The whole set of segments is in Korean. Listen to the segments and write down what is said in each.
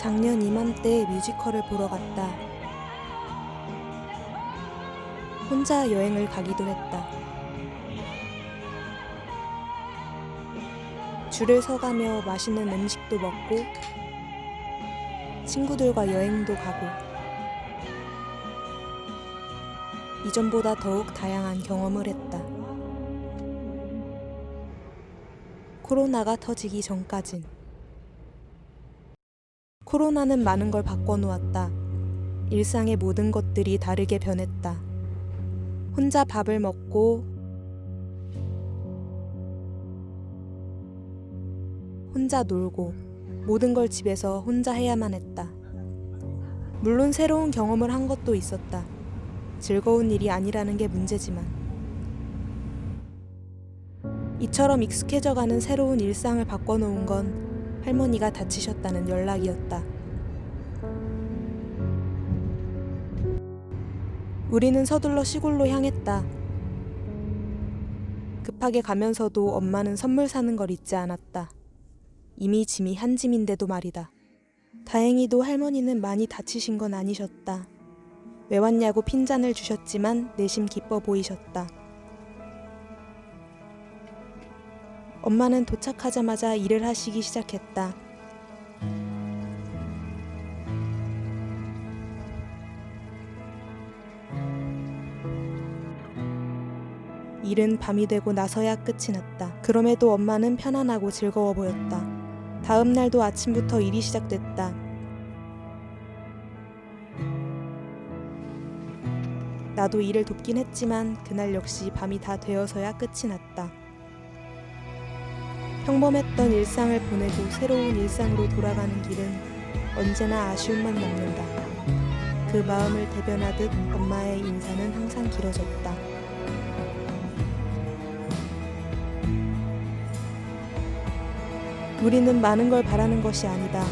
작년 이맘때 뮤지컬을 보러 갔다. 혼자 여행을 가기도 했다. 줄을 서가며 맛있는 음식도 먹고 친구들과 여행도 가고 이전보다 더욱 다양한 경험을 했다. 코로나가 터지기 전까진 코로나는 많은 걸 바꿔놓았다. 일상의 모든 것들이 다르게 변했다. 혼자 밥을 먹고 혼자 놀고 모든 걸 집에서 혼자 해야만 했다. 물론 새로운 경험을 한 것도 있었다. 즐거운 일이 아니라는 게 문제지만 이처럼 익숙해져가는 새로운 일상을 바꿔놓은 건 할머니가 다치셨다는 연락이었다. 우리는 서둘러 시골로 향했다. 급하게 가면서도 엄마는 선물 사는 걸 잊지 않았다. 이미 짐이 한 짐인데도 말이다. 다행히도 할머니는 많이 다치신 건 아니셨다. 왜 왔냐고 핀잔을 주셨지만 내심 기뻐 보이셨다. 엄마는 도착하자마자 일을 하시기 시작했다. 일은 밤이 되고 나서야 끝이 났다. 그럼에도 엄마는 편안하고 즐거워 보였다. 다음 날도 아침부터 일이 시작됐다. 나도 일을 돕긴 했지만 그날 역시 밤이 다 되어서야 끝이 났다. 평범했던 일상을 보내고 새로운 일상으로 돌아가는 길은 언제나 아쉬움만 남는다. 그 마음을 대변하듯 엄마의 인사는 항상 길어졌다. 우리는 많은 걸 바라는 것이 아니다.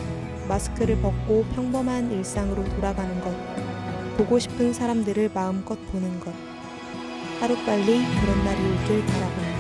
마스크를 벗고 평범한 일상으로 돌아가는 것. 보고 싶은 사람들을 마음껏 보는 것. 하루빨리 그런 날이 오길 바라본다.